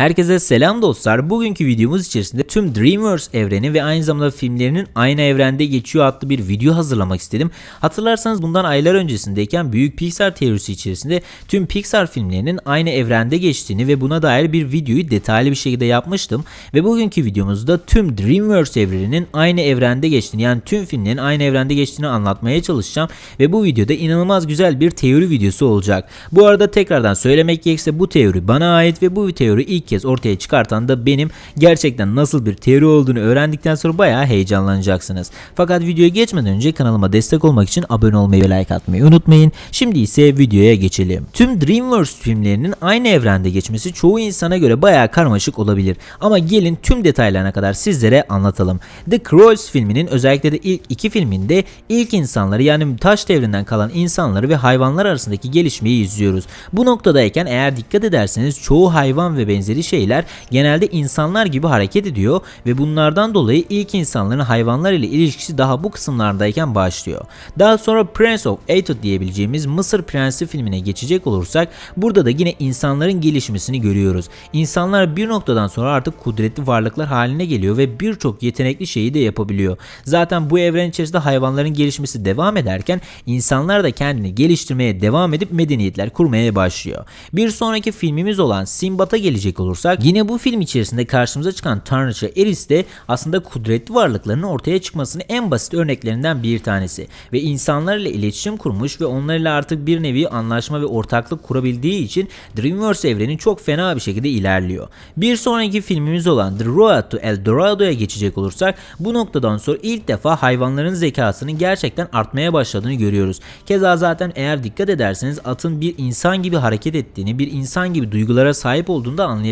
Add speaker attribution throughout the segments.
Speaker 1: Herkese selam dostlar. Bugünkü videomuz içerisinde tüm Dreamworks evreni ve aynı zamanda filmlerinin aynı evrende geçiyor adlı bir video hazırlamak istedim. Hatırlarsanız bundan aylar öncesindeyken Büyük Pixar teorisi içerisinde tüm Pixar filmlerinin aynı evrende geçtiğini ve buna dair bir videoyu detaylı bir şekilde yapmıştım. Ve bugünkü videomuzda tüm Dreamworks evreninin aynı evrende geçtiğini yani tüm filmlerin aynı evrende geçtiğini anlatmaya çalışacağım. Ve bu videoda inanılmaz güzel bir teori videosu olacak. Bu arada tekrardan söylemek gerekirse bu teori bana ait ve bu teori ilk kez ortaya çıkartan da benim gerçekten nasıl bir teori olduğunu öğrendikten sonra bayağı heyecanlanacaksınız. Fakat videoya geçmeden önce kanalıma destek olmak için abone olmayı ve like atmayı unutmayın. Şimdi ise videoya geçelim. Tüm DreamWorks filmlerinin aynı evrende geçmesi çoğu insana göre bayağı karmaşık olabilir. Ama gelin tüm detaylarına kadar sizlere anlatalım. The Croods filminin özellikle de ilk iki filminde ilk insanları yani taş devrinden kalan insanları ve hayvanlar arasındaki gelişmeyi izliyoruz. Bu noktadayken eğer dikkat ederseniz çoğu hayvan ve benzeri şeyler genelde insanlar gibi hareket ediyor ve bunlardan dolayı ilk insanların hayvanlar ile ilişkisi daha bu kısımlardayken başlıyor. Daha sonra Prince of Egypt diyebileceğimiz Mısır Prensi filmine geçecek olursak burada da yine insanların gelişmesini görüyoruz. İnsanlar bir noktadan sonra artık kudretli varlıklar haline geliyor ve birçok yetenekli şeyi de yapabiliyor. Zaten bu evren içerisinde hayvanların gelişmesi devam ederken insanlar da kendini geliştirmeye devam edip medeniyetler kurmaya başlıyor. Bir sonraki filmimiz olan Simbat'a gelecek olursak yine bu film içerisinde karşımıza çıkan tanrıça Eris de aslında kudretli varlıklarının ortaya çıkmasının en basit örneklerinden bir tanesi ve insanlarla iletişim kurmuş ve onlarla artık bir nevi anlaşma ve ortaklık kurabildiği için Dreamworks evreni çok fena bir şekilde ilerliyor. Bir sonraki filmimiz olan The Road to El Dorado'ya geçecek olursak bu noktadan sonra ilk defa hayvanların zekasının gerçekten artmaya başladığını görüyoruz. Keza zaten eğer dikkat ederseniz atın bir insan gibi hareket ettiğini, bir insan gibi duygulara sahip olduğunu da anlayabilirsiniz.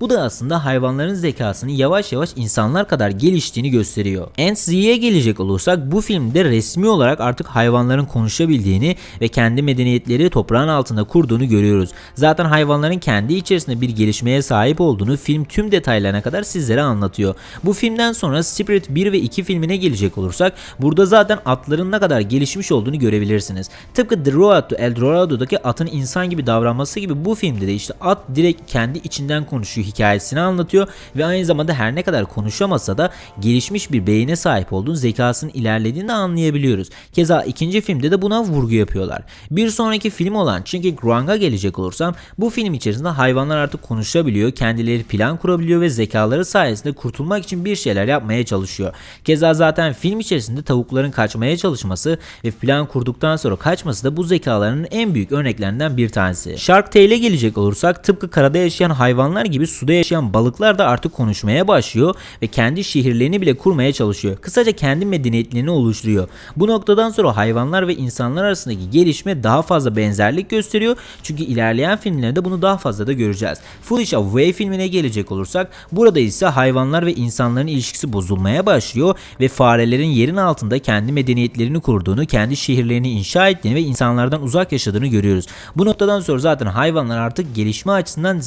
Speaker 1: Bu da aslında hayvanların zekasının yavaş yavaş insanlar kadar geliştiğini gösteriyor. Ant Z'ye gelecek olursak bu filmde resmi olarak artık hayvanların konuşabildiğini ve kendi medeniyetleri toprağın altında kurduğunu görüyoruz. Zaten hayvanların kendi içerisinde bir gelişmeye sahip olduğunu film tüm detaylarına kadar sizlere anlatıyor. Bu filmden sonra Spirit 1 ve 2 filmine gelecek olursak burada zaten atların ne kadar gelişmiş olduğunu görebilirsiniz. Tıpkı The Road to El Dorado'daki atın insan gibi davranması gibi bu filmde de işte at direkt kendi içinden konuşuyor hikayesini anlatıyor ve aynı zamanda her ne kadar konuşamasa da gelişmiş bir beyine sahip olduğunu zekasının ilerlediğini de anlayabiliyoruz. Keza ikinci filmde de buna vurgu yapıyorlar. Bir sonraki film olan Chinky Gruang'a gelecek olursam bu film içerisinde hayvanlar artık konuşabiliyor, kendileri plan kurabiliyor ve zekaları sayesinde kurtulmak için bir şeyler yapmaya çalışıyor. Keza zaten film içerisinde tavukların kaçmaya çalışması ve plan kurduktan sonra kaçması da bu zekalarının en büyük örneklerinden bir tanesi. Shark Tale'e gelecek olursak tıpkı karada yaşayan hayvanlar gibi suda yaşayan balıklar da artık konuşmaya başlıyor ve kendi şehirlerini bile kurmaya çalışıyor. Kısaca kendi medeniyetlerini oluşturuyor. Bu noktadan sonra hayvanlar ve insanlar arasındaki gelişme daha fazla benzerlik gösteriyor. Çünkü ilerleyen filmlerde bunu daha fazla da göreceğiz. Foolish Away filmine gelecek olursak burada ise hayvanlar ve insanların ilişkisi bozulmaya başlıyor ve farelerin yerin altında kendi medeniyetlerini kurduğunu, kendi şehirlerini inşa ettiğini ve insanlardan uzak yaşadığını görüyoruz. Bu noktadan sonra zaten hayvanlar artık gelişme açısından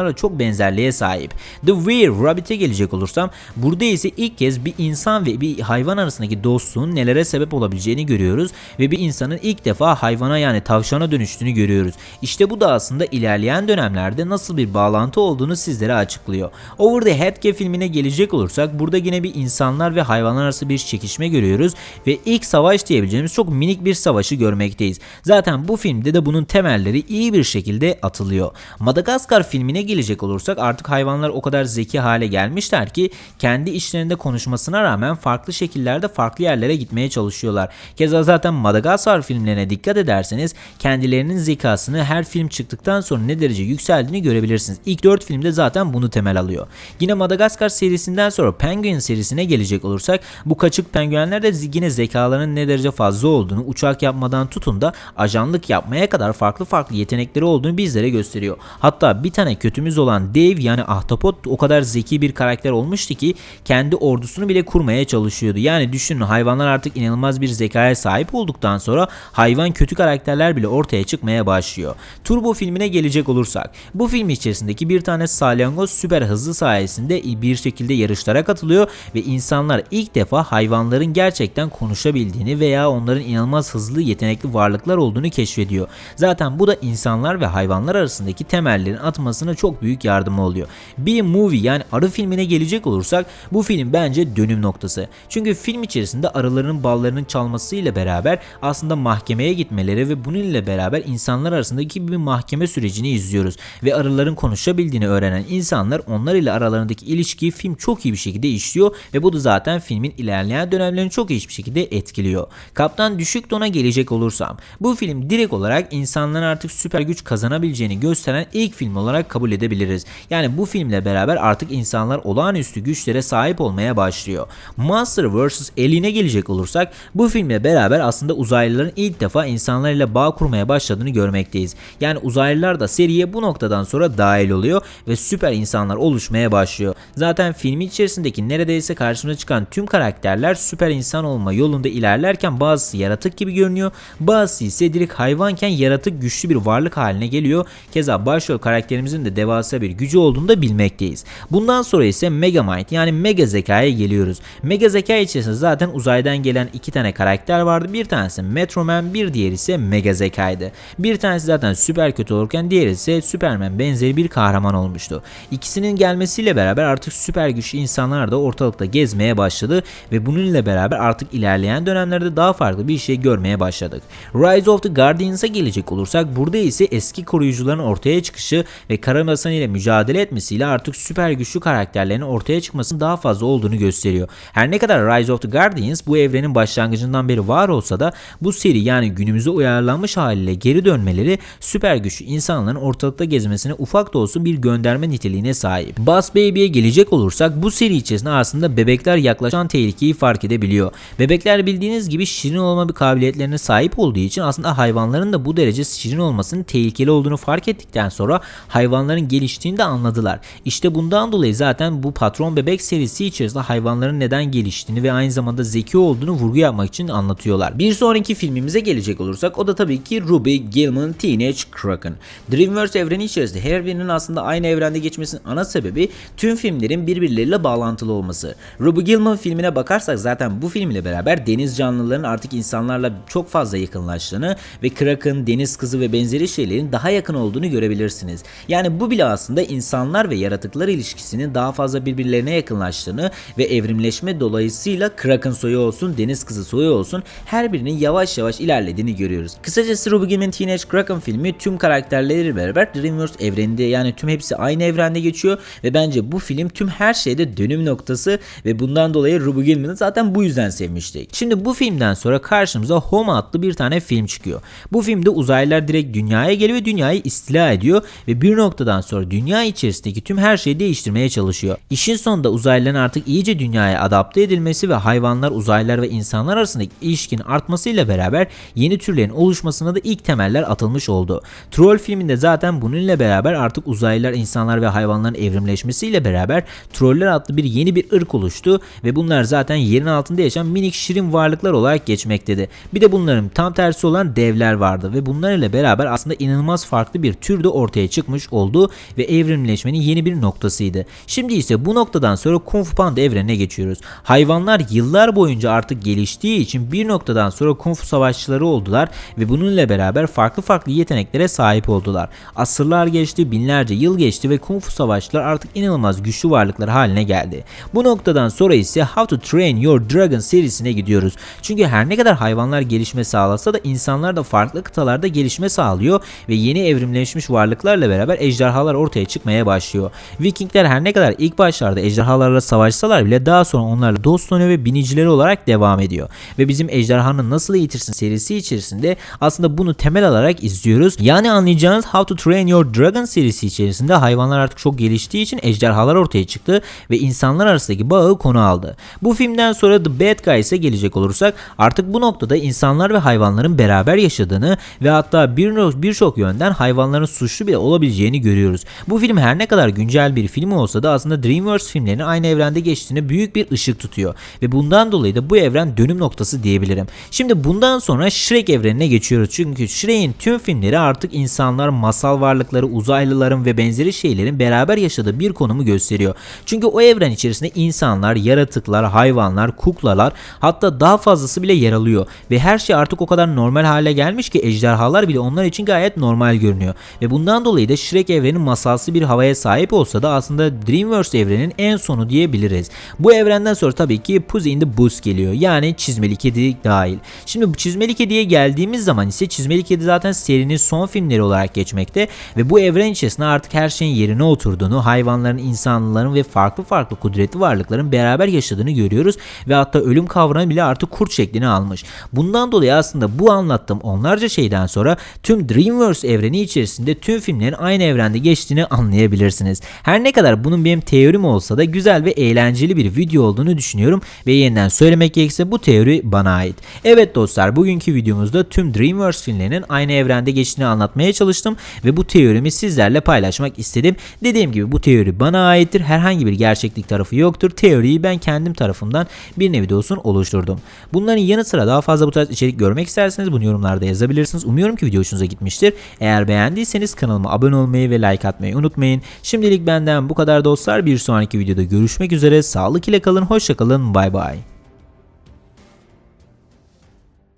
Speaker 1: insanlarla çok benzerliğe sahip. The Weird Rabbit'e gelecek olursam burada ise ilk kez bir insan ve bir hayvan arasındaki dostluğun nelere sebep olabileceğini görüyoruz ve bir insanın ilk defa hayvana yani tavşana dönüştüğünü görüyoruz. İşte bu da aslında ilerleyen dönemlerde nasıl bir bağlantı olduğunu sizlere açıklıyor. Over the Head filmine gelecek olursak burada yine bir insanlar ve hayvanlar arası bir çekişme görüyoruz ve ilk savaş diyebileceğimiz çok minik bir savaşı görmekteyiz. Zaten bu filmde de bunun temelleri iyi bir şekilde atılıyor. Madagaskar filmine gelecek olursak artık hayvanlar o kadar zeki hale gelmişler ki kendi içlerinde konuşmasına rağmen farklı şekillerde farklı yerlere gitmeye çalışıyorlar. Keza zaten Madagaskar filmlerine dikkat ederseniz kendilerinin zekasını her film çıktıktan sonra ne derece yükseldiğini görebilirsiniz. İlk 4 filmde zaten bunu temel alıyor. Yine Madagaskar serisinden sonra Penguin serisine gelecek olursak bu kaçık penguenler de yine zekalarının ne derece fazla olduğunu uçak yapmadan tutun da ajanlık yapmaya kadar farklı farklı yetenekleri olduğunu bizlere gösteriyor. Hatta bir tane kötümüz olan Dave yani Ahtapot o kadar zeki bir karakter olmuştu ki kendi ordusunu bile kurmaya çalışıyordu. Yani düşünün hayvanlar artık inanılmaz bir zekaya sahip olduktan sonra hayvan kötü karakterler bile ortaya çıkmaya başlıyor. Turbo filmine gelecek olursak bu film içerisindeki bir tane salyangoz süper hızlı sayesinde bir şekilde yarışlara katılıyor ve insanlar ilk defa hayvanların gerçekten konuşabildiğini veya onların inanılmaz hızlı yetenekli varlıklar olduğunu keşfediyor. Zaten bu da insanlar ve hayvanlar arasındaki temellerin atmasına çok çok büyük yardımı oluyor. Bir movie yani arı filmine gelecek olursak bu film bence dönüm noktası. Çünkü film içerisinde arıların ballarının çalmasıyla beraber aslında mahkemeye gitmeleri ve bununla beraber insanlar arasındaki bir mahkeme sürecini izliyoruz. Ve arıların konuşabildiğini öğrenen insanlar onlar ile aralarındaki ilişkiyi film çok iyi bir şekilde işliyor ve bu da zaten filmin ilerleyen dönemlerini çok iyi bir şekilde etkiliyor. Kaptan Düşük Don'a gelecek olursam bu film direkt olarak insanların artık süper güç kazanabileceğini gösteren ilk film olarak kabul edebiliriz. Yani bu filmle beraber artık insanlar olağanüstü güçlere sahip olmaya başlıyor. Monster vs. Alien'e gelecek olursak bu filmle beraber aslında uzaylıların ilk defa insanlarla bağ kurmaya başladığını görmekteyiz. Yani uzaylılar da seriye bu noktadan sonra dahil oluyor ve süper insanlar oluşmaya başlıyor. Zaten filmin içerisindeki neredeyse karşımıza çıkan tüm karakterler süper insan olma yolunda ilerlerken bazısı yaratık gibi görünüyor, bazısı ise direkt hayvanken yaratık güçlü bir varlık haline geliyor. Keza başrol karakterimizin de devasa bir gücü olduğunu da bilmekteyiz. Bundan sonra ise Megamind yani mega zekaya geliyoruz. Mega zeka içerisinde zaten uzaydan gelen iki tane karakter vardı. Bir tanesi Metroman, bir diğeri ise mega zekaydı. Bir tanesi zaten süper kötü olurken diğeri ise Superman benzeri bir kahraman olmuştu. İkisinin gelmesiyle beraber artık süper güçlü insanlar da ortalıkta gezmeye başladı ve bununla beraber artık ilerleyen dönemlerde daha farklı bir şey görmeye başladık. Rise of the Guardians'a gelecek olursak burada ise eski koruyucuların ortaya çıkışı ve Karamasan ile mücadele etmesiyle artık süper güçlü karakterlerin ortaya çıkmasının daha fazla olduğunu gösteriyor. Her ne kadar Rise of the Guardians bu evrenin başlangıcından beri var olsa da bu seri yani günümüze uyarlanmış haliyle geri dönmeleri süper güçlü insanların ortalıkta gezmesine ufak da olsa bir gönderme niteliğine sahip. Boss Baby'ye gelecek olursak bu seri içerisinde aslında bebekler yaklaşan tehlikeyi fark edebiliyor. Bebekler bildiğiniz gibi şirin olma bir kabiliyetlerine sahip olduğu için aslında hayvanların da bu derece şirin olmasının tehlikeli olduğunu fark ettikten sonra hayvanların geliştiğini de anladılar. İşte bundan dolayı zaten bu patron bebek serisi içerisinde hayvanların neden geliştiğini ve aynı zamanda zeki olduğunu vurgu yapmak için anlatıyorlar. Bir sonraki filmimize gelecek olursak o da tabii ki Ruby Gilman Teenage Kraken. Dreamworks evreni içerisinde her birinin aslında aynı evrende geçmesinin ana sebebi tüm filmlerin birbirleriyle bağlantılı olması. Ruby Gilman filmine bakarsak zaten bu film ile beraber deniz canlılarının artık insanlarla çok fazla yakınlaştığını ve Kraken, deniz kızı ve benzeri şeylerin daha yakın olduğunu görebilirsiniz. Yani bu bile aslında insanlar ve yaratıklar ilişkisinin daha fazla birbirlerine yakınlaştığını ve evrimleşme dolayısıyla Kraken soyu olsun, deniz kızı soyu olsun her birinin yavaş yavaş ilerlediğini görüyoruz. Kısacası Ruby Gilman Teenage Kraken filmi tüm karakterleriyle beraber Dreamworks evreninde yani tüm hepsi aynı evrende geçiyor ve bence bu film tüm her şeyde dönüm noktası ve bundan dolayı Ruby Gilman'ı zaten bu yüzden sevmiştik. Şimdi bu filmden sonra karşımıza Home adlı bir tane film çıkıyor. Bu filmde uzaylılar direkt dünyaya geliyor ve dünyayı istila ediyor ve bir noktadan sonra dünya içerisindeki tüm her şeyi değiştirmeye çalışıyor. İşin sonunda uzaylıların artık iyice dünyaya adapte edilmesi ve hayvanlar, uzaylılar ve insanlar arasındaki ilişkinin artmasıyla beraber yeni türlerin oluşmasına da ilk temeller atılmış oldu. Troll filminde zaten bununla beraber artık uzaylılar, insanlar ve hayvanların evrimleşmesiyle beraber troller adlı bir yeni bir ırk oluştu ve bunlar zaten yerin altında yaşayan minik şirin varlıklar olarak geçmektedir. Bir de bunların tam tersi olan devler vardı ve bunlar ile beraber aslında inanılmaz farklı bir tür de ortaya çıkmış oldu ve evrimleşmenin yeni bir noktasıydı. Şimdi ise bu noktadan sonra Kung Fu Panda evrenine geçiyoruz. Hayvanlar yıllar boyunca artık geliştiği için bir noktadan sonra Kung Fu savaşçıları oldular ve bununla beraber farklı farklı yeteneklere sahip oldular. Asırlar geçti, binlerce yıl geçti ve Kung Fu savaşçılar artık inanılmaz güçlü varlıklar haline geldi. Bu noktadan sonra ise How to Train Your Dragon serisine gidiyoruz. Çünkü her ne kadar hayvanlar gelişme sağlasa da insanlar da farklı kıtalarda gelişme sağlıyor ve yeni evrimleşmiş varlıklarla beraber ejderhalar ortaya çıkmaya başlıyor. Vikingler her ne kadar ilk başlarda ejderhalarla savaşsalar bile daha sonra onlarla dost oynuyor ve binicileri olarak devam ediyor. Ve bizim ejderhanın nasıl eğitirsin serisi içerisinde aslında bunu temel alarak izliyoruz. Yani anlayacağınız How to Train Your Dragon serisi içerisinde hayvanlar artık çok geliştiği için ejderhalar ortaya çıktı ve insanlar arasındaki bağı konu aldı. Bu filmden sonra The Bad Guys'e gelecek olursak artık bu noktada insanlar ve hayvanların beraber yaşadığını ve hatta bir birçok yönden hayvanların suçlu bile olabileceğini görüyoruz. Bu film her ne kadar güncel bir film olsa da aslında DreamWorks filmlerinin aynı evrende geçtiğine büyük bir ışık tutuyor ve bundan dolayı da bu evren dönüm noktası diyebilirim. Şimdi bundan sonra Shrek evrenine geçiyoruz çünkü Shrek'in tüm filmleri artık insanlar, masal varlıkları, uzaylıların ve benzeri şeylerin beraber yaşadığı bir konumu gösteriyor. Çünkü o evren içerisinde insanlar, yaratıklar, hayvanlar, kuklalar hatta daha fazlası bile yer alıyor ve her şey artık o kadar normal hale gelmiş ki ejderhalar bile onlar için gayet normal görünüyor. Ve bundan dolayı da Shrek evreni evreni masalsı bir havaya sahip olsa da aslında Dreamverse evrenin en sonu diyebiliriz. Bu evrenden sonra tabii ki Puss in the Boots geliyor. Yani çizmeli kedi dahil. Şimdi bu çizmeli kediye geldiğimiz zaman ise çizmeli kedi zaten serinin son filmleri olarak geçmekte ve bu evren içerisinde artık her şeyin yerine oturduğunu, hayvanların, insanların ve farklı farklı kudretli varlıkların beraber yaşadığını görüyoruz ve hatta ölüm kavramı bile artık kurt şeklini almış. Bundan dolayı aslında bu anlattığım onlarca şeyden sonra tüm Dreamverse evreni içerisinde tüm filmlerin aynı evrende geçtiğini anlayabilirsiniz. Her ne kadar bunun benim teorim olsa da güzel ve eğlenceli bir video olduğunu düşünüyorum ve yeniden söylemek gerekirse bu teori bana ait. Evet dostlar bugünkü videomuzda tüm Dreamverse filmlerinin aynı evrende geçtiğini anlatmaya çalıştım ve bu teorimi sizlerle paylaşmak istedim. Dediğim gibi bu teori bana aittir. Herhangi bir gerçeklik tarafı yoktur. Teoriyi ben kendim tarafımdan bir nevi de olsun oluşturdum. Bunların yanı sıra daha fazla bu tarz içerik görmek isterseniz bunu yorumlarda yazabilirsiniz. Umuyorum ki video hoşunuza gitmiştir. Eğer beğendiyseniz kanalıma abone olmayı ve like atmayı unutmayın. Şimdilik benden bu kadar dostlar. Bir sonraki videoda görüşmek üzere. Sağlık ile kalın. Hoşça kalın. Bay bay.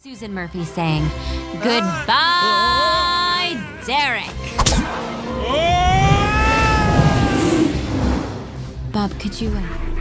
Speaker 2: Susan Murphy saying, Goodbye, Derek. Bob, could you. Uh...